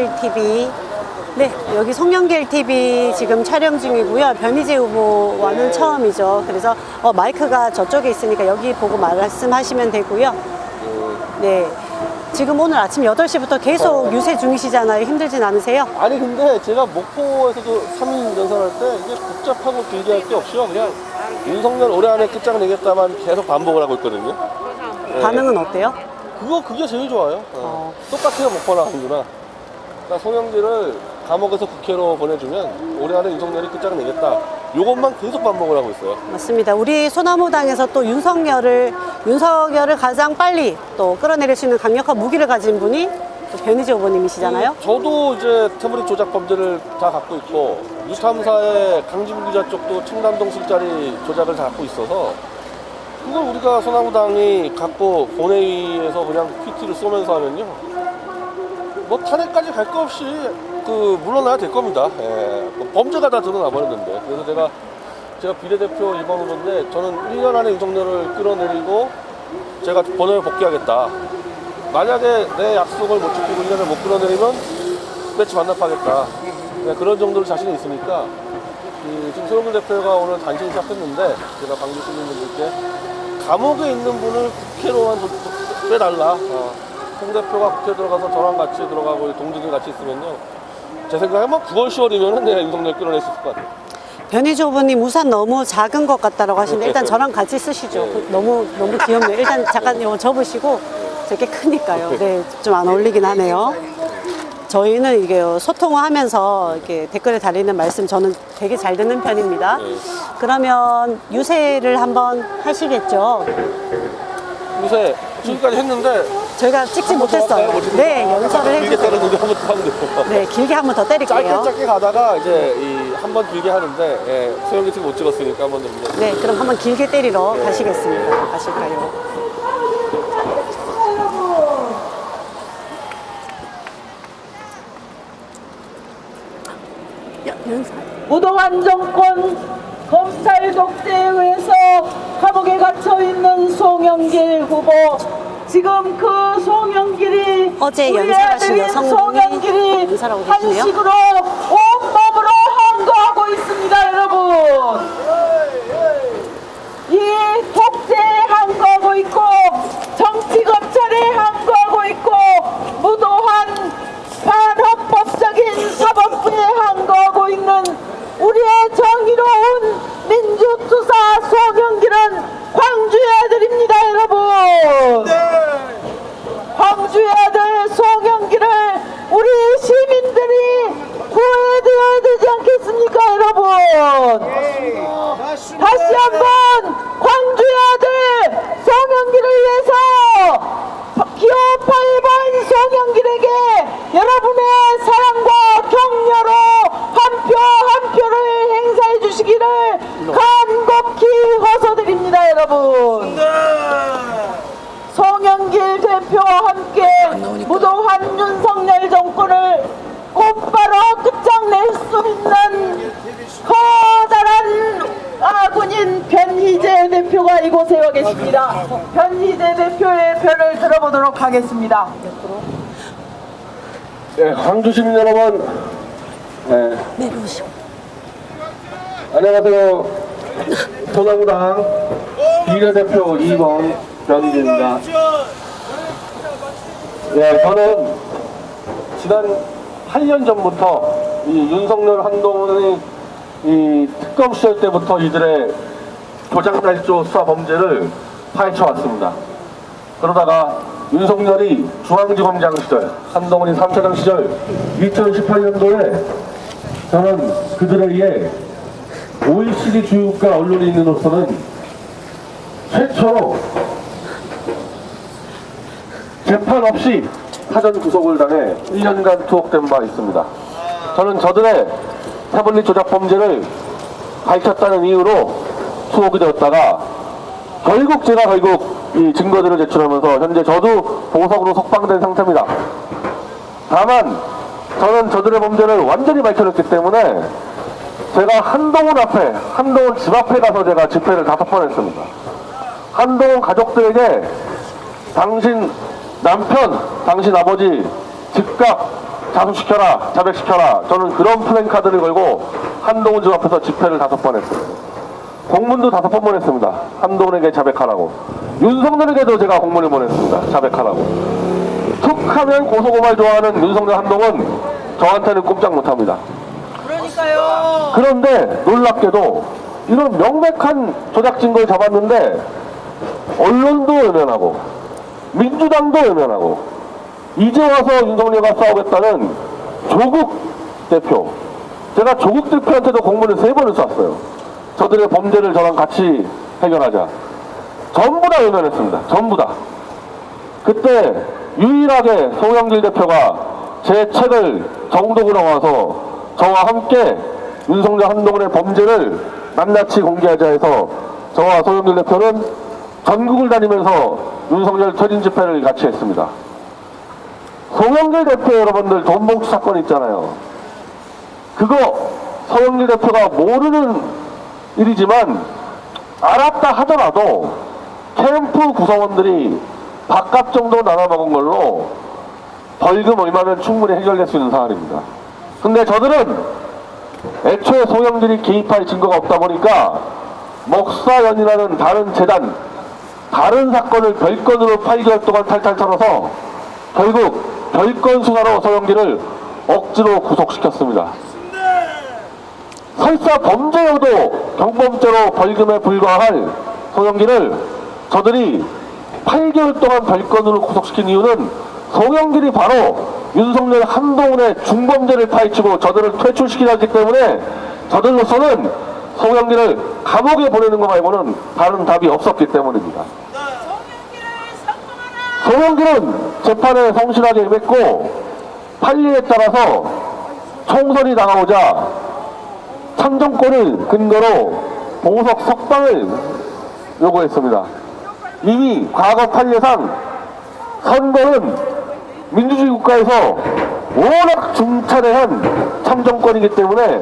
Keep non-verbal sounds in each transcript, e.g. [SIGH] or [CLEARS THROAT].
송영길 TV. 네, 여기 송영길 TV 지금 촬영 중이고요. 변희재 후보와는 처음이죠. 그래서 어, 마이크가 저쪽에 있으니까 여기 보고 말씀하시면 되고요. 네. 지금 오늘 아침 8시부터 계속 유세 중이시잖아요. 힘들진 않으세요? 아니 근데 제가 목포에서도 3인 연설할 때 이게 복잡하고 길게 할 게 없이요 그냥 윤석열 올해 안에 끝장내겠다만 계속 반복을 하고 있거든요 네. 반응은 어때요? 그거 그게 제일 좋아요 어. 어. 똑같아요 목포나 강주나 그러니까 송영길을 감옥에서 국회로 보내주면 올해 안에 윤석열이 끝장내겠다 요것만 계속 반복을 하고 있어요 맞습니다. 우리 소나무당에서 또 윤석열을 윤석열을 가장 빨리 또 끌어내릴 수 있는 강력한 무기를 가진 분이 또 변희재 후보님이시잖아요. 저도 이제 태블릿 조작 범죄를 다 갖고 있고 뉴탐사의 강진구 기자 쪽도 청담동 술자리 조작을 다 갖고 있어서 그걸 우리가 소나무당이 갖고 본회의에서 그냥 PT를 쏘면서 하면요 뭐 탄핵까지 갈 거 없이 그 물러나야 될 겁니다 예. 뭐 범죄가 다 드러나 버렸는데 그래서 제가 제가 비례대표 이번 후보인데 저는 1년 안에 윤석열을 끌어내리고 제가 본회에 복귀하겠다 만약에 내 약속을 못 지키고 1년을 못 끌어내리면 배치 반납하겠다. 네, 그런 정도로 자신이 있으니까 이 지금 소영근 대표가 오늘 단신 시작했는데 제가 광주 시민분들께 감옥에 있는 분을 국회로만 좀 빼달라. 어. 홍 대표가 국회 들어가서 저랑 같이 들어가고 동지들 같이 있으면요. 제 생각에 뭐 9월, 10월이면 내가 윤석열 끌어낼 수 있을 것 같아요. 변희재 후보님 우산 너무 작은 것 같다라고 하시는데 일단 저랑 같이 쓰시죠. 그 너무 너무 귀엽네요. 일단 잠깐 이거 접으시고 저게 크니까요. 네, 좀 안 어울리긴 하네요. 저희는 이게 소통을 하면서 이렇게 댓글에 달리는 말씀 저는 되게 잘 듣는 편입니다. 네. 그러면 유세를 한번 하시겠죠? 요새 지금까지 했는데 저희가 찍지? 못했어요. 뭐 네, 연설을 길게 해주세요. 때리는데 한번 더 하면 돼요. 네, 길게 한 번 더 짧게 때릴게요. 짧게 가다가 이제 이 한 번 길게 하는데 예, 소영기 지금 못 찍었으니까 한번 더 이제 네, 그럼 한번 길게 때리러 가시겠습니다. 가실까요? 무도한 정권 검찰 독재에 의해서 감옥에 갇혀 있는 송영길 후보 지금 그 송영길이 어제 우리 연설하신 아들인 여성분이 송영길이 연설하고 계시네요. 한식으로 항거하고 있습니다 여러분 이 독재에 항거하고 있고 정치 검찰에 항거하고 있고 무도한 반헌법적인 사법부에 항거하고 있는 우리의 정의로운 민주투사 송영길은 광주의 아들입니다 여러분 광주의 아들 송영길을 우리 시민들이 구해드려야 되지 않겠습니까 여러분 다시 한번 광주의 아들 송영길을 위해서 기호 8번 송영길에게 여러분의 사랑과 격려로 한 표 한 표를 행사해 주시기를 간곡히 호소드립니다 여러분 송영길 대표와 함께 무도한 윤석열 정권을 곧바로 끝장낼 수 있는 커다란 아군인 변희재 대표가 이곳에 와 계십니다. 변희재 대표의 편을 들어보도록 하겠습니다. 네, 광주 시민 여러분, 네, 내려오시고. 안녕하세요. 소나무당 비례대표 2번 변희재입니다. 네, 저는 지난 8년 전부터 이 윤석열 한동훈의 이 특검 시절 때부터 이들의 조작날조 수사 범죄를 파헤쳐 왔습니다. 그러다가 윤석열이 중앙지검장 시절, 한동훈이 3차장 시절 2018년도에 저는 그들에 의해 OECD 주요국가 언론인으로서는 최초로 재판 없이 사전 구속을 당해 1년간 투옥된 바 있습니다. 저는 저들의 태블릿 조작 범죄를 밝혔다는 이유로 투옥이 되었다가 결국 제가 결국 이 증거들을 제출하면서 현재 저도 보석으로 석방된 상태입니다. 다만 저는 저들의 범죄를 완전히 밝혀냈기 때문에 제가 한동훈 앞에 한동훈 집 앞에 가서 제가 집회를 다섯 번 했습니다. 한동훈 가족들에게 당신 남편, 당신 아버지 즉각 자수시켜라, 자백시켜라. 저는 그런 플랜카드를 걸고 한동훈 집 앞에서 집회를 다섯 번 했어요. 공문도 다섯 번 보냈습니다. 한동훈에게 자백하라고. 윤석열에게도 제가 공문을 보냈습니다. 자백하라고. 툭 하면 고소고발 좋아하는 윤석열 한동훈 저한테는 꼼짝 못합니다. 그러니까요. 그런데 놀랍게도 이런 명백한 조작 증거를 잡았는데 언론도 외면하고 민주당도 외면하고 이제 와서 윤석열과 싸우겠다는 조국 대표 제가 조국 대표한테도 공문을 세 번을 쐈어요 저들의 범죄를 저랑 같이 해결하자 전부 다 외면했습니다 전부 다 그때 유일하게 송영길 대표가 제 책을 정독으로 와서 저와 함께 윤석열 한동훈의 범죄를 낱낱이 공개하자 해서 저와 송영길 대표는 전국을 다니면서 윤석열 퇴진 집회를 같이 했습니다. 송영길 대표 여러분들 돈 봉투 사건 있잖아요. 그거 송영길 대표가 모르는 일이지만 알았다 하더라도 캠프 구성원들이 밥값 정도 나눠 먹은 걸로 벌금 얼마면 충분히 해결될 수 있는 사안입니다. 근데 저들은 애초에 소형들이 개입할 증거가 없다 보니까 목사연이라는 다른 재단, 다른 사건을 별건으로 8개월 동안 탈탈 털어서 결국 별건 수사로 소형기를 억지로 구속시켰습니다. 설사 범죄여도 경범죄로 벌금에 불과할 소형기를 저들이 8개월 동안 별건으로 구속시킨 이유는 송영길이 바로 윤석열 한동훈의 중범죄를 파헤치고 저들을 퇴출시키려 했기 때문에 저들로서는 송영길을 감옥에 보내는 것 말고는 다른 답이 없었기 때문입니다. 송영길은 재판에 성실하게 임했고 판례에 따라서 총선이 다가오자 참정권을 근거로 보석 석방을 요구했습니다. 이미 과거 판례상 선거는 민주주의 국가에서 워낙 중차대한 참정권이기 때문에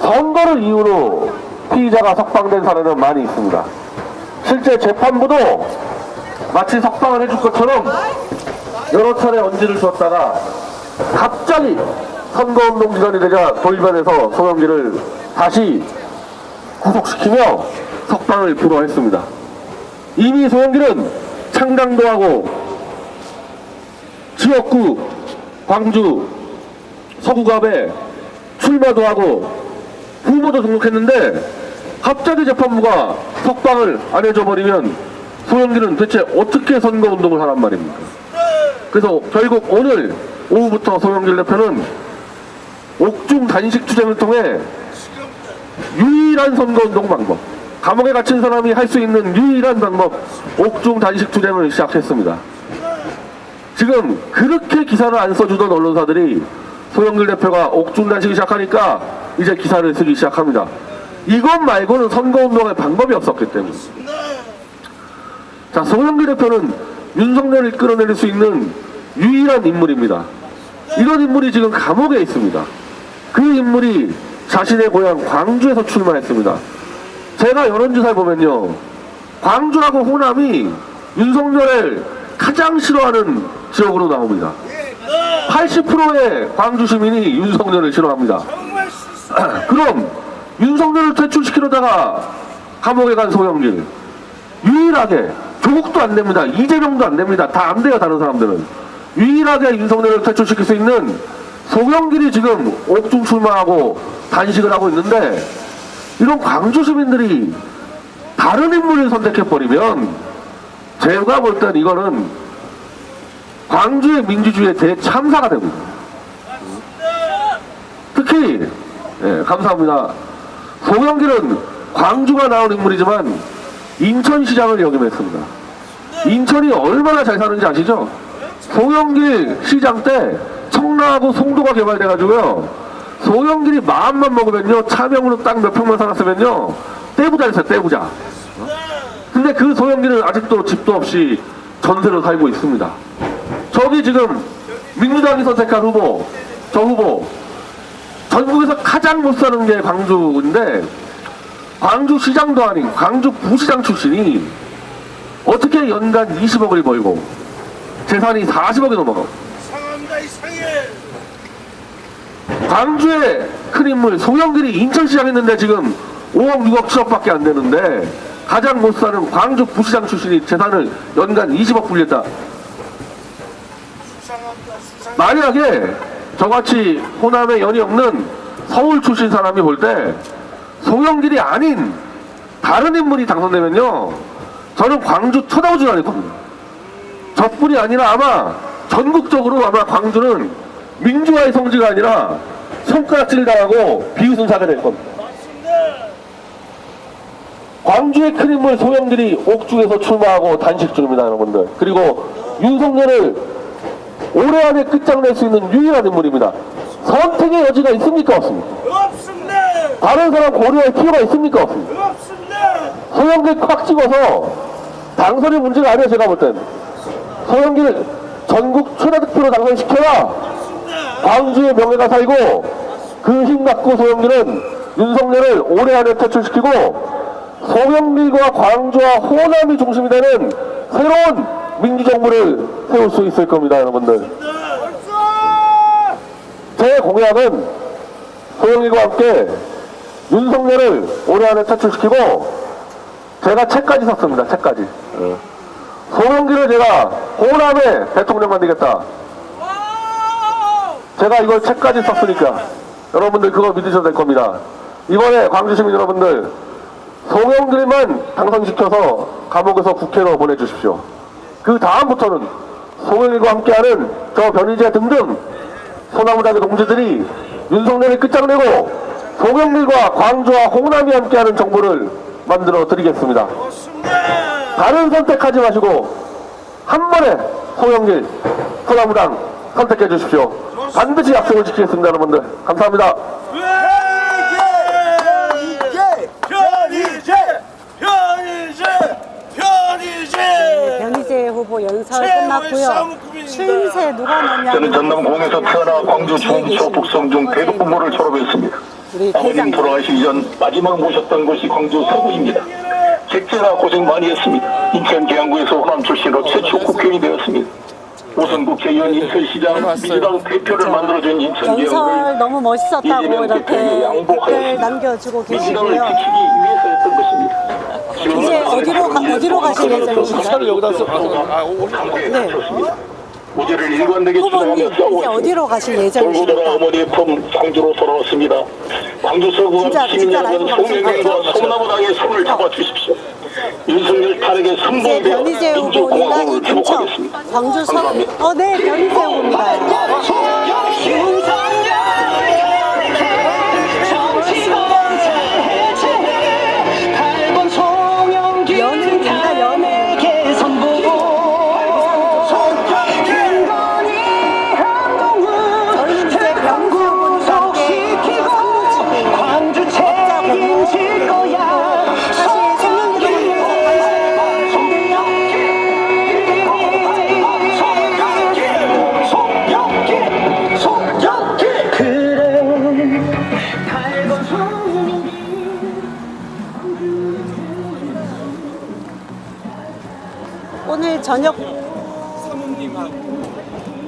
선거를 이유로 피의자가 석방된 사례는 많이 있습니다. 실제 재판부도 마치 석방을 해줄 것처럼 여러 차례 언지를 줬다가 갑자기 선거운동 기간이 되자 돌변해서 소영기를 다시 구속시키며 석방을 불허했습니다. 이미 소영길은 창당도 하고 지역구 광주 서구갑에 출마도 하고 후보도 등록했는데 갑자기 재판부가 석방을 안 해줘 버리면 소영길은 대체 어떻게 선거운동을 하란 말입니까? 그래서 결국 오늘 오후부터 소영길 대표는 옥중 단식 투쟁을 통해 유일한 선거운동 방법 감옥에 갇힌 사람이 할 수 있는 유일한 방법 옥중 단식 투쟁을 시작했습니다. 지금 그렇게 기사를 안 써주던 언론사들이 소영길 대표가 옥중 단식을 시작하니까 이제 기사를 쓰기 시작합니다. 이것 말고는 선거운동의 방법이 없었기 때문에. 자, 소영길 대표는 윤석열을 끌어내릴 수 있는 유일한 인물입니다. 이런 인물이 지금 감옥에 있습니다. 그 인물이 자신의 고향 광주에서 출마했습니다. 제가 여론조사를 보면요. 광주하고 호남이 윤석열을 가장 싫어하는 지역으로 나옵니다. 80%의 광주 시민이 윤석열을 싫어합니다. [CLEARS THROAT] 그럼 윤석열을 퇴출시키려다가 감옥에 간 소영길 유일하게 조국도 안 됩니다. 이재명도 안 됩니다. 다 안 돼요. 다른 사람들은 유일하게 윤석열을 퇴출시킬 수 있는 소영길이 지금 옥중 출마하고 단식을 하고 있는데 이런 광주 시민들이 다른 인물을 선택해버리면 제가 볼 땐 이거는 광주의 민주주의의 대참사가 됩니다. 특히 예, 감사합니다. 송영길은 광주가 나온 인물이지만 인천시장을 역임했습니다. 인천이 얼마나 잘 사는지 아시죠? 송영길 시장 때 청라하고 송도가 개발돼가지고요. 송영길이 마음만 먹으면요. 차명으로 딱 몇 평만 살았으면요. 떼부자 됐어요. 떼부자. 근데 그 소형기는 아직도 집도 없이 전세로 살고 있습니다. 저기 지금 민주당이 선택한 후보, 저 후보, 전국에서 가장 못 사는 게 광주인데, 광주 시장도 아닌 광주 부시장 출신이 어떻게 연간 20억을 벌고 재산이 40억이 넘어가. 상합니다 이상해 광주의 큰 인물 송영길이 인천 시장 했는데 지금 5억 6억 7억밖에 안 되는데 가장 못 사는 광주 부시장 출신이 재산을 연간 20억 불렸다. 만약에 저같이 호남에 연이 없는 서울 출신 사람이 볼 때 송영길이 아닌 다른 인물이 당선되면요 저는 광주 쳐다보지 않을 겁니다. 저뿐이 아니라 아마 전국적으로 아마 광주는 민주화의 성지가 아니라 손가락질 당하고 비웃음 사게 될 겁니다. 광주의 큰 인물 소영들이 옥중에서 출마하고 단식 중입니다, 여러분들. 그리고 윤석열을 올해 안에 끝장낼 수 있는 유일한 인물입니다. 선택의 여지가 있습니까? 없습니까? 없습니다. 다른 사람 고려할 필요가 있습니까? 없습니까? 없습니다. 소영길 콱 찍어서 당선이 문제가 아니에요, 제가 볼 땐. 소영길 전국 최다 득표로 당선시켜라. 광주의 명예가 살고 그 힘 갖고 소영길은 윤석열을 올해 안에 퇴출시키고 소영길과 광주와 호남이 중심이 되는 새로운 민주정부를 세울 수 있을 겁니다, 여러분들. 제 공약은 소영길과 함께 윤석열을 올해 안에 퇴출시키고 제가 책까지 썼습니다. 책까지. 송영길을 제가 호남의 대통령 만들겠다. 제가 이걸 책까지 썼으니까 여러분들 그거 믿으셔도 될 겁니다. 이번에 광주 시민 여러분들 송영길만 당선시켜서 감옥에서 국회로 보내주십시오. 그 다음부터는 송영길과 함께하는 저 변희재 등등 소나무당의 동지들이 윤석열을 끝장내고 송영길과 광주와 호남이 함께하는 정부를 만들어 드리겠습니다. 다른 선택하지 마시고 한 번에 송영길 소나무당 선택해 주십시오. 반드시 약속을 지키겠습니다, 여러분들. 감사합니다. 변희재 후보 연설 끝났고요. 추임새 누가 넣냐면 저는 전남 공에서 태어나 광주 중초 북성 중 대북 공부를 졸업했습니다. 아버님 돌아가시기 전 마지막 모셨던 곳이 광주 서구입니다. 객제나 고생 많이 했습니다. 인천 계양구에서 호남 출신으로 최초 국회의원이 되었습니다. 우선 국회의원 인천시장 민주당 대표를 만들어준 인천 계양구를 너무 멋있었다고 이렇게. 댓글 남겨주고 계시고요. 이제 어디로 가- 어디로 가실 예정이신가요? 차를 여기다 써. 아, 오, 네. 무죄를 일관되게 후보님 이제 싸우고 어디로 가실 돌고 돌아 예정이십니까? 어머니의 품 광주로 돌아왔습니다. 광주 서구 진짜- 시민 진짜 여러분 라이브 방송 송영길과 맞죠? 송나무당의 손을 잡아 주십시오. 윤석열 변희재 후보님과 민주공화국을 회복하겠습니다. 광주 감사합니다. 어, 네 변희재 후보입니다. 오늘 저녁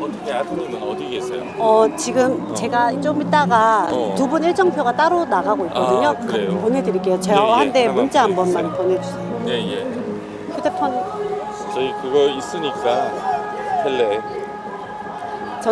어떻게 아드님은 어디 계세요? 어, 지금 제가 좀 이따가 어. 두 분 일정표가 따로 나가고 있거든요. 아, 그래요? 보내드릴게요. 예, 예. 저한테 하나만 문자 한 번만 보내주세요. 예, 예. 휴대폰 저희 그거 있으니까 텔레